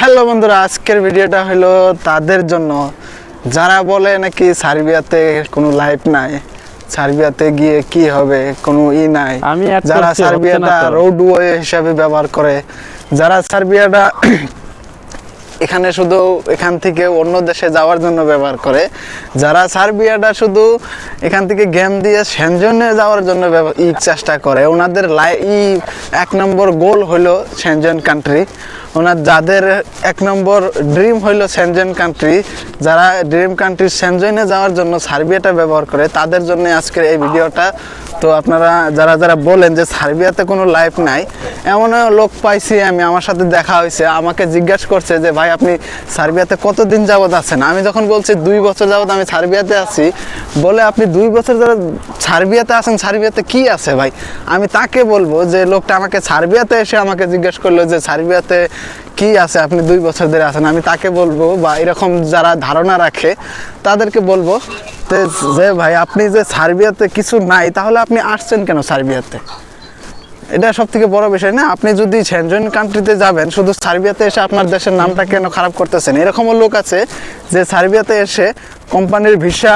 Hello বন্ধুরা আজকের ভিডিওটা হলো তাদের জন্য। যারা বলে নাকি সার্বিয়াতে কোনো লাইফ নাই সার্বিয়াতে গিয়ে কি হবে কোনো ই নাই যারা সার্বিয়াটা রোড ওয়ে রোডওয়ে হিসাবে ব্যবহার করে যারা সার্বিয়াটা এখানে শুধু এখান থেকে অন্য দেশে যাওয়ার জন্য ব্যবহার করে। যারা সার্বিয়াটা শুধু এখান থেকে গেম দিয়ে সেনজনে যাওয়ার জন্য ই চেষ্টা করে। ওনাদের লাই ই এক নম্বর গোল হলো সেনজন কান্ট্রি। ওনার যাদের এক নম্বর ড্রিম হইল সেনজেন কান্ট্রি, যারা ড্রিম কান্ট্রি সেনজনে যাওয়ার জন্য সার্বিয়াটা ব্যবহার করে, তাদের জন্য আজকের এই ভিডিওটা তো আপনারা যারা যারা বলেন যে সার্বিয়াতে কোনো লাইফ নাই এমন লোক পাইছি আমি, আমার সাথে দেখা হয়েছে, আমাকে জিজ্ঞাসা করছে যে, ভাই, আপনি সার্বিয়াতে কতদিন যাবৎ আছেন? আমি যখন বলছি দুই বছর যাবৎ আমি সার্বিয়াতে আছি, বলে আপনি দুই বছর যারা সার্বিয়াতে আছেন, সার্বিয়াতে কি আছে ভাই? আমি তাকে বলব যে, লোকটা আমাকে সার্বিয়াতে এসে আমাকে জিজ্ঞেস করল যে, সার্বিয়াতে কি আছে, আপনি দুই বছর ধরে আছেন, আমি তাকে বলব বা এরকম যারা ধারণা রাখে, তাদেরকে বলব যে ভাই, আপনি যে সার্বিয়াতে কিছু নাই, তাহলে আপনি আসছেন কেন সার্বিয়াতে? এটা সব থেকে বড় বিষয় না, আপনি যদি সেনজন কান্ট্রিতে যাবেন, শুধু সার্বিয়াতে এসে আপনার দেশের নামটা কেন খারাপ করতেছেন? এরকমও লোক আছে যে সার্বিয়াতে এসে কোম্পানির ভিসা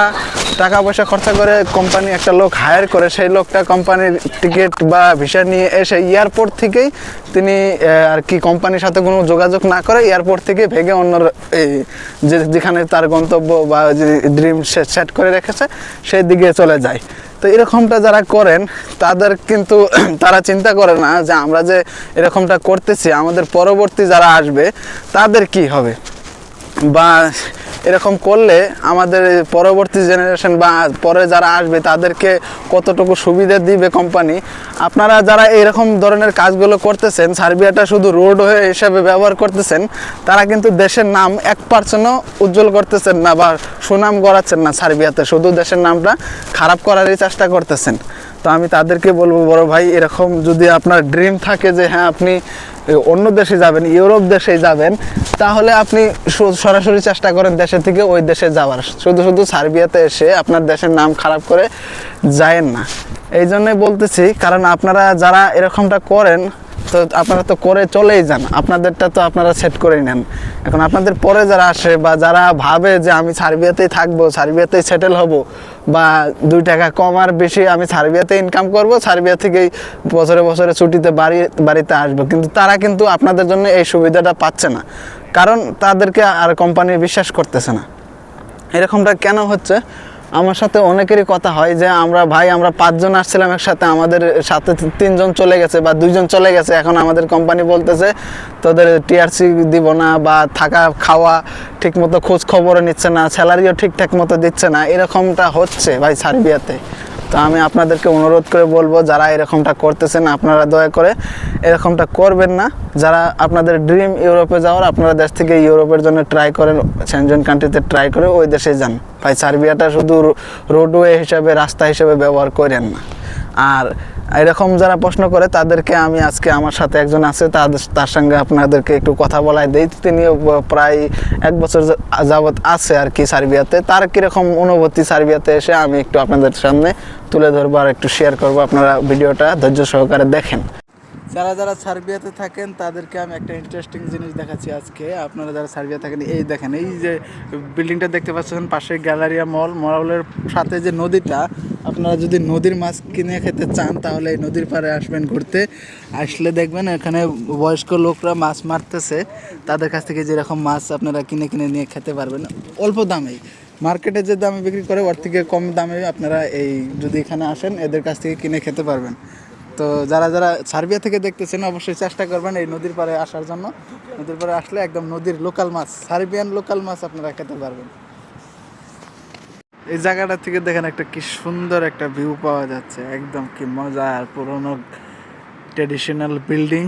টাকা পয়সা খরচা করে কোম্পানি একটা লোক হায়ার করে, সেই লোকটা কোম্পানির টিকিট বা ভিসা নিয়ে এসে এয়ারপোর্ট থেকেই তিনি আর কি কোম্পানির সাথে কোনো যোগাযোগ না করে এয়ারপোর্ট থেকে ভেগে অন্য এই যে যেখানে তার গন্তব্য বা যে ড্রিম সেট করে রেখেছে, সেই দিকে চলে যায়। তো এরকমটা যারা করেন, তাদের কিন্তু তারা চিন্তা করে না যে আমরা যে এরকমটা করতেছি, আমাদের পরবর্তী যারা আসবে, তাদের কি হবে? বা এরকম করলে আমাদের পরবর্তী জেনারেশন বা পরে যারা আসবে, তাদেরকে কতটুকু সুবিধা দিবে কোম্পানি আপনারা যারা এরকম ধরনের কাজগুলো করতেছেন, সার্বিয়াটা শুধু রোড হয়ে হিসাবে ব্যবহার করতেছেন, তারা কিন্তু দেশের নাম এক পার্সেন্টও উজ্জ্বল করতেছেন না বা সুনাম গড়াচ্ছেন না সার্বিয়াতে। শুধু দেশের নামটা খারাপ করারই চেষ্টা করতেছেন। তো আমি তাদেরকে বলব, বড় ভাই, এরকম যদি আপনার ড্রিম থাকে যে হ্যাঁ আপনি অন্য দেশে যাবেন, ইউরোপ দেশে যাবেন, তাহলে আপনি সরাসরি চেষ্টা করেন দেশে থেকে ওই দেশে যাওয়ার। শুধু শুধু সার্বিয়াতে এসে আপনার দেশের নাম খারাপ করে যায়েন না। এই জন্যে বলতেছি, কারণ আপনারা যারা এরকমটা করেন তো আপনারা তো করে চলেই যান। আপনাদেরটা তো আপনারা সেট করেই নেন। এখন আপনাদের পরে যারা আসে বা যারা ভাবে যে আমি সার্বিয়াতেই থাকব, সার্বিয়াতেই সেটেল হব বা দুই টাকা কম আর বেশি আমি সার্বিয়াতে ইনকাম করব, সার্বিয়া থেকেই বছরে বছরে ছুটিতে বাড়ি, বাড়িতে আসব। কিন্তু তারা কিন্তু আপনাদের জন্য এই সুবিধাটা পাচ্ছে না। কারণ তাদেরকে আর কোম্পানি বিশ্বাস করতেছে না। এরকমটা কেন হচ্ছে? আমার সাথে অনেকেরই কথা হয় যে আমরা ভাই, আমরা পাঁচজন আসছিলাম একসাথে, আমাদের সাথে তিনজন চলে গেছে বা দুইজন চলে গেছে। এখন আমাদের কোম্পানি বলতেছে, তোদের টিআরসি দিব না বা থাকা, খাওয়া ঠিক মতো খোঁজ খবরও নিচ্ছে না স্যালারিও ঠিকঠাক মতো দিচ্ছে না। এরকমটা হচ্ছে ভাই সার্বিয়াতে। তো আমি আপনাদেরকে অনুরোধ করে বলব, যারা এরকমটা করতেছেন, আপনারা দয়া করে এরকমটা করবেন না। যারা আপনাদের ড্রিম ইউরোপে যাওয়ার, আপনারা দেশ থেকে ইউরোপের জন্য ট্রাই করেন সেনজন কান্ট্রিতে ট্রাই করে ওই দেশে যান। ভাই, সার্বিয়াটা শুধু রোডওয়ে হিসাবে, রাস্তা হিসাবে ব্যবহার করেন না। আর এরকম যারা প্রশ্ন করে, তাদেরকে আমি আজকে আমার সাথে একজন আছে তাদের তার সঙ্গে আপনাদেরকে একটু কথা বলাই দিই। তিনি প্রায় এক বছর যাবৎ আছে আর কি সার্বিয়াতে। তার কীরকম অনুভূতি সার্বিয়াতে এসে আমি একটু আপনাদের সামনে তুলে ধরবো আর একটু শেয়ার করব। আপনারা ভিডিওটা ধৈর্য সহকারে দেখেন। যারা যারা সার্বিয়াতে থাকেন, তাদেরকে আমি একটা ইন্টারেস্টিং জিনিস দেখাচ্ছি আজকে। আপনারা যারা সার্বিয়া থাকেন, এই দেখেন, এই যে বিল্ডিংটা দেখতে পাচ্ছেন পাশে গ্যালারিয়া মল, মলের সাথে যে নদীটা, আপনারা যদি নদীর মাছ কিনে খেতে চান, তাহলে এই নদীর পাড়ে আসবেন ঘুরতে। আসলে দেখবেন, এখানে বয়স্ক লোকরা মাছ মারতেছে। তাদের কাছ থেকে যেরকম মাছ আপনারা কিনে কিনে নিয়ে খেতে পারবেন। অল্প দামেই। মার্কেটে যে দামে বিক্রি করে, ওর থেকে কম দামে আপনারা এই যদি এখানে আসেন, এদের কাছ থেকে কিনে খেতে পারবেন। তো যারা যারা সার্বিয়া থেকে দেখতেছেন, অবশ্যই চেষ্টা করবেন এই নদীর পাড়ে আসার জন্য। নদীর পাড়ে আসলে একদম নদীর লোকাল মাছ, সার্বিয়ান লোকাল মাছ আপনারা খেতে পারবেন। এই জায়গাটা থেকে দেখেন একটা কি সুন্দর একটা ভিউ পাওয়া যাচ্ছে। একদম কি মজা, আর পুরোনো ট্রেডিশনাল বিল্ডিং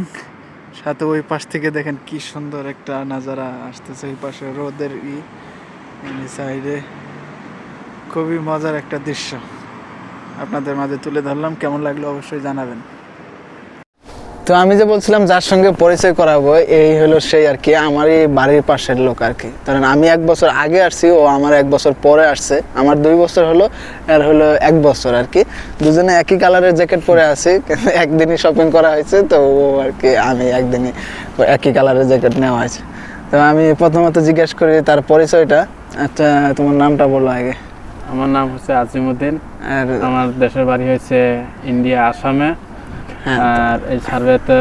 সাথে ওই পাশ থেকে দেখেন কি সুন্দর একটা নাজারা আসতেছে, ওই পাশে রোদের ই সাইডে খুবই মজার একটা দৃশ্য। আপনাদের মাঝে তুলে ধরলাম, কেমন লাগল অবশ্যই জানাবেন। তো আমি যে বলছিলাম যার সঙ্গে পরিচয় করাবো, এই হলো সেই আর কি, আমারই বাড়ির পাশের লোক আর কি। কারণ আমি এক বছর আগে আসছি, ও আমার এক বছর পরে আসছে, আমার দুই বছর হলো আর হলো এক বছর আর কি। দুজনে একই কালারের জ্যাকেট পরে আছি একদিনই শপিং করা হয়েছে, তো ও আর কি, আমি একদিনই একই কালারের জ্যাকেট নেওয়া হয়েছে। তো আমি প্রথমত জিজ্ঞেস করি তার পরিচয়টা আচ্ছা তোমার নামটা বলো আগে। আমার নাম হচ্ছে আজিমুদ্দিন আর আমার দেশের বাড়ি হয়েছে ইন্ডিয়া আসামে। হ্যাঁ। আর এই সার্ভেতে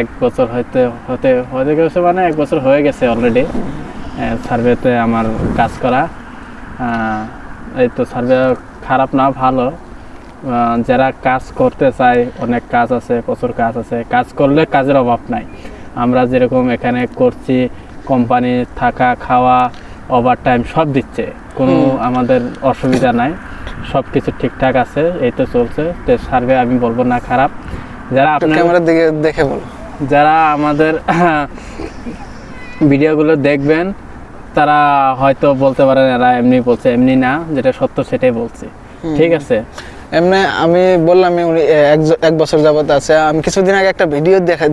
এক বছর হইতে হতে হতে গেছে মানে এক বছর হয়ে গেছে অলরেডি সার্ভেতে আমার কাজ করা। এই তো সার্ভে খারাপ না ভালো। যারা কাজ করতে চায় অনেক কাজ আছে প্রচুর কাজ আছে। কাজ করলে কাজের অভাব নাই। আমরা যেরকম এখানে করছি কোম্পানি থাকা খাওয়া ওভার টাইম সব দিচ্ছে। কোনো আমাদের অসুবিধা নাই। সব কিছু ঠিকঠাক আছে এই তো চলছে। তো সার্ভে আমি বলব না খারাপ। যারা আপনার ক্যামেরার দিকে দেখে বল। যারা আমাদের ভিডিওগুলো দেখবেন তারা হয়তো বলতে পারেন এরা এমনি বলছে এমনি না যেটা সত্য সেটাই বলছে। ঠিক আছে? এমনি আমি বললাম উনি এক বছর যাবত আছে। আমি কিছুদিন আগে একটা ভিডিও দেখা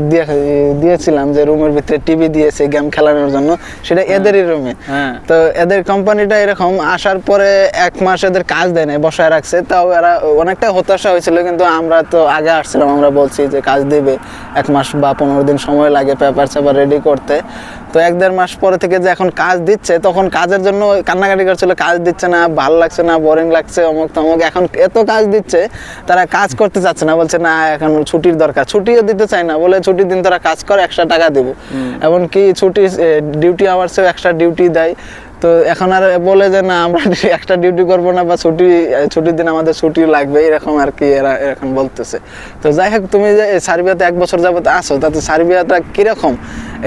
দিয়েছিলাম যে রুমের ভিতরে টিভি দিয়েছে গেম খেলানোর জন্য। সেটা এদেরই রুমে। হ্যাঁ। তো এদের কোম্পানিটা এরকম আসার পরে এক মাস এদের কাজ দেয় নাই বসায় রাখছে। তাও এরা অনেকটা হতাশা হয়েছিল কিন্তু আমরা তো আগে আসছিলাম আমরা বলছি যে কাজ দিবে। এক মাস বা পনেরো দিন সময় লাগে পেপার চেপার রেডি করতে। তো এক দেড় মাস পরে থেকে যে এখন কাজ দিচ্ছে তখন কাজের জন্য কান্নাকাটি করছিল কাজ দিচ্ছে না ভালো লাগছে না বোরিং লাগছে অমুক তমুক এখন এত কাজ দিচ্ছে তারা কাজ করতে চাচ্ছে না বলছে না এখন ছুটির দরকার। ছুটিও দিতে চায় না বলে ছুটির দিন তারা কাজ করে একশো টাকা দেবো। এমনকি ছুটি ডিউটি আওয়ার্সেও একটা ডিউটি দেয়। তো এখন আর বলে যে, না, আমরা একটা ডিউটি করব না বা ছুটি, ছুটির দিন আমাদের ছুটি লাগবে। এরকম আর কি এরা এরকম বলতেছে। তো যাই হোক, তুমি যে সার্বিয়াতে এক বছর যাবত আসো তাতে সার্বিয়াটা কীরকম?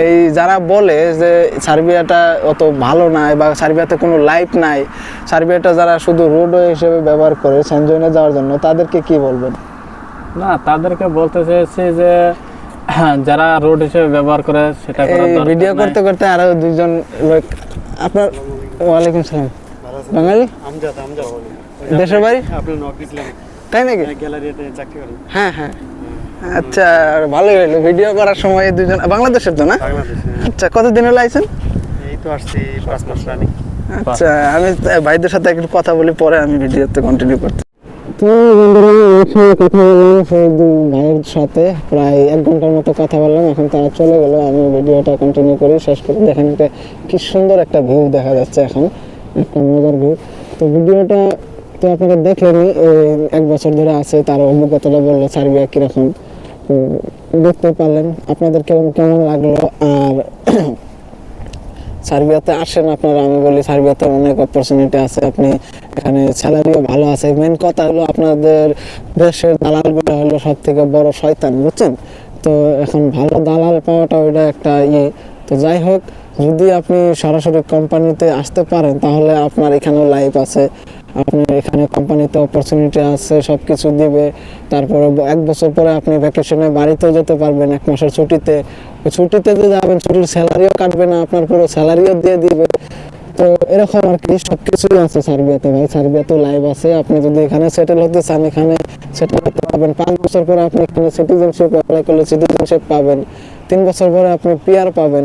এই যারা বলে যে, সার্বিয়াটা অত ভালো নাই বা সার্বিয়াতে কোনো লাইফ নাই, সার্বিয়াটা যারা শুধু রোড হিসেবে ব্যবহার করে সেনজনে যাওয়ার জন্য, তাদেরকে কি বলবেন? না, তাদেরকে বলতে চেয়েছি যে যারা রোড হিসেবে ব্যবহার করে সেটা ভিডিও করতে করতে আরও দুইজন লোক আপনার ওয়ালাইকুম সালাম। বাঙালি? আমজাদ আমজাদ দেশের বাড়ি? আপনার নক তাই নাকি? গ্যালারিতে চাকরি করি হ্যাঁ হ্যাঁ। আচ্ছা ভালোই হইল ভিডিও করার সময় দুজন বাংলাদেশের তো না? বাংলাদেশে আচ্ছা কতদিন হলো আইছেন? এই তো আসছি পাঁচ মাস রানিং। আচ্ছা আমি তা- ভাইদের সাথে একটু কথা বলি পরে আমি ভিডিওতে কন্টিনিউ করতে কথা বললাম সেই ভাইয়ের সাথে। প্রায় এক ঘণ্টার মতো কথা বললাম, এখন তারা চলে গেল। আমি ভিডিওটা কন্টিনিউ করি শেষ করি দেখেন এটা কি সুন্দর একটা ভিউ দেখা যাচ্ছে এখন, একটা মজার ভিউ তো ভিডিওটা তো আপনারা দেখলেনি এক বছর ধরে আছে, তার অভিজ্ঞতাটা বলল সার্বিয়া কীরকম। দেখতে পারলেন। আপনাদের কেমন কেমন লাগল? আর সার্বিয়াতে আসেন আপনারা, আমি বলি সার্বিয়াতে অনেক অপরচুনিটি আছে। আপনি এখানে স্যালারিও ভালো আছে। মেন কথা হলো আপনাদের দেশের দালালগুলো হলো সব থেকে বড় শয়তান, বুঝছেন? তো এখন ভালো দালাল পাওয়াটা ওইটা একটা ইয়ে। তো যাই হোক, যদি আপনি সরাসরি কোম্পানিতে আসতে পারেন, তাহলে আপনার এখানেও লাইফ আছে। আপনার এখানে কোম্পানিতে অপরচুনিটি আছে সব কিছু দিবে। তারপরে এক বছর পরে আপনি ভ্যাকেশনে বাড়িতেও যেতে পারবেন, এক মাসের ছুটিতে। ছুটিতে যে যাবেন, ছুটির স্যালারিও কাটবে না, আপনার পুরো স্যালারিও দিয়ে দিবে। তো এরকম আর কি সব কিছুই আছে সার্বিয়াতে ভাই। সার্বিয়াতে লাইভ আছে। আপনি যদি এখানে সেটেল হতে চান, এখানে সেটেল হতে পারবেন। পাঁচ বছর পরে আপনি এখানে সিটিজেনশিপ অ্যাপ্লাই করলে সিটিজেনশিপ পাবেন। তিন বছর পরে আপনি পিআর পাবেন।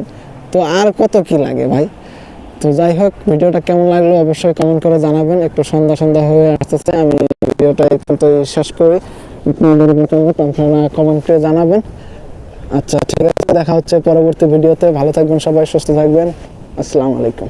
তো আর কত কি লাগে ভাই? তো যাই হোক, ভিডিওটা কেমন লাগল অবশ্যই কমেন্ট করে জানাবেন। একটু সন্ধ্যা সন্ধ্যা হয়ে আসতেছে, আমি ভিডিওটা পর্যন্ত শেষ করি। আপনাদের মতামত আপনারা কমেন্ট করে জানাবেন। আচ্ছা ঠিক আছে, দেখা হচ্ছে পরবর্তী ভিডিওতে। ভালো থাকবেন সবাই, সুস্থ থাকবেন। আসসালামু আলাইকুম।